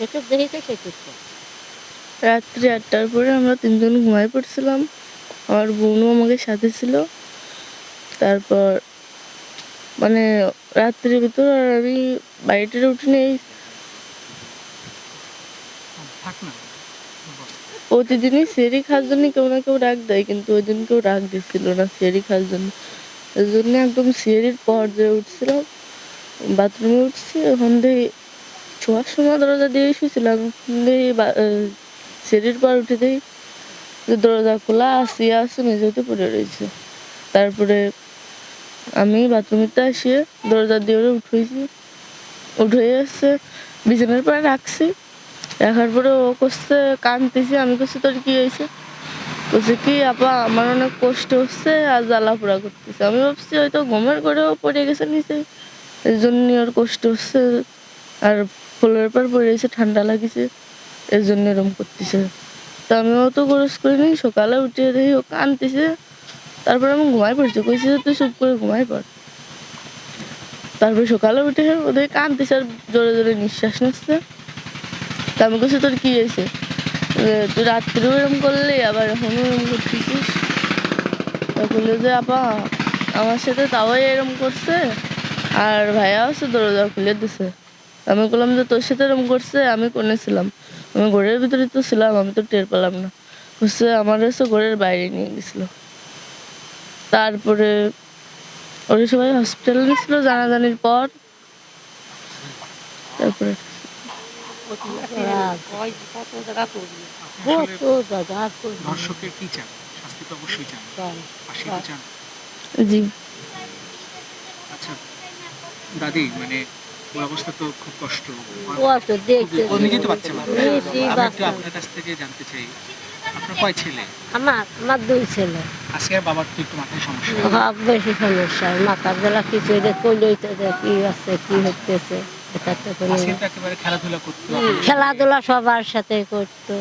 যেটুক দেখিছে সেটুক কর। রাত্রি আটটার পরে আমরা তিনজন ঘুমাই পড়ছিলাম। আমার বোনও আমাকে সাথে ছিল। তারপর মানে রাত্রির ভিতর আর আমি বাড়িতে উঠে নেই। থাক। প্রতিদিনই সেরি খাওয়ার জন্য কেউ না কেউ রাগ দেয় কিন্তু ওই দিন কেউ রাগ দিচ্ছিল না সেরি খাওয়ার জন্য। ওই জন্য একদম সেরির পর যে উঠছিলাম। বাথরুমে উঠছি ওখান দিয়ে ছোঁয়ার সময় দরজা দিয়ে শুয়েছিলাম। সেরির পর উঠে যে দরজা খোলা আসি আসি মেঝেতে পড়ে রয়েছে। তারপরে আমি বাথরুমেতে আসিয়ে দরজা দিয়ে উঠেছি। উঠে এসে বিছানার পরে রাখছি। রাখার পরে ও করছে কানতেছি, আমি করছি তোর কি হয়েছে? বলছে কি আপা, আমার অনেক কষ্ট হচ্ছে আর জ্বালা পোড়া করতেছে। আমি ভাবছি, হয়তো ঘুমের করেও পড়ে গেছে নিচে এই জন্য ওর কষ্ট হচ্ছে। আর ফুলের পর পড়ে গেছে ঠান্ডা লাগিছে এর জন্য এরম করতেছে। তা আমি অত খরচ করিনি সকালে উঠে দেখি ও কানতেছে তারপরে আমি ঘুমাই পড়ছি, কইছি তুই চুপ করে ঘুমাই পড়। তারপরে সকালে উঠে ওদের কানতেছে আর জোরে জোরে নিঃশ্বাস নিচ্ছে। তা আমি বলছি তোর কি হয়েছে? তুই রাত্রেও এরম করলি, আবার এখনও এরম করতেছিস? বলল যে, আপা, আমার সাথে তাও এরম করছে, আর ভাইয়া হচ্ছে দরজা খুলে দিছে। আমি বললাম যে তোর সাথে এরম করছে আমি কোনে ছিলাম? আমি ঘরের ভিতরে তো ছিলাম আমি তো টের পেলাম না। হচ্ছে আমার হচ্ছে ঘরের বাইরে নিয়ে গেছিল। তারপরে ওরা সবাই হসপিটালে নিয়েছিল জানাজানির পর। তারপরে চান। জি। আচ্ছা দাদি মানে অবস্থা তো খুব কষ্ট। ও তো নিজেই তো বাচ্চা মা নিজেই আমি একটু বাচ্চা। আপনার কাছ থেকে জানতে চাই আপনার কয় ছেলে? আমার আমার দুই ছেলে। আজকে বাবার তো একটু মাথায় সমস্যা। ভাব বেশি সমস্যা মাথার বেলা কিছু যে কইলেই তো কি আছে কি হচ্ছে এটা তো কোনো আজকে তো একেবারে খেলাধুলা করতো। খেলাধুলা সবার সাথে করতো।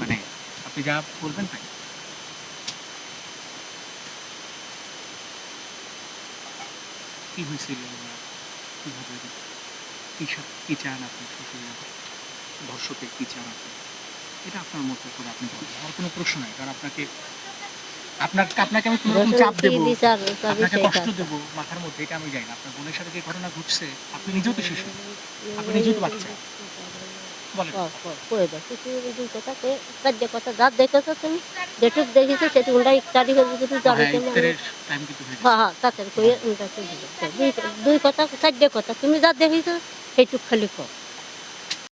মানে আপনি যা বলবেন তাই? কি হয়েছিল কীভাবে? কি চান আপনি কি চান আপনি? এটা আপনার মতো করে আপনি বলেন। আমার কোনো প্রশ্ন নাই কারণ আপনাকে আপনার আপনাকে আমি কোনো রকম চাপ দেবো আপনাকে কষ্ট দেবো মাথার মধ্যে এটা আমি জানি না। আপনার বোনের সাথে যে ঘটনা ঘটছে? আপনি নিজেও তো শিশু। আপনি নিজেও তো বাচ্চা। ক- ক- দাও, কিছু দুই কথা যা দেখেছ তুমি যেটুক দেখিছো সেটুকুটা ইত্যাদি যদি জানি হ্যাঁ হয়ে। হ্যাঁ হ্যাঁ তাতে দুই কথা কাজ্যে কথা তুমি যা দেখিছো সেইটুক খালি কর।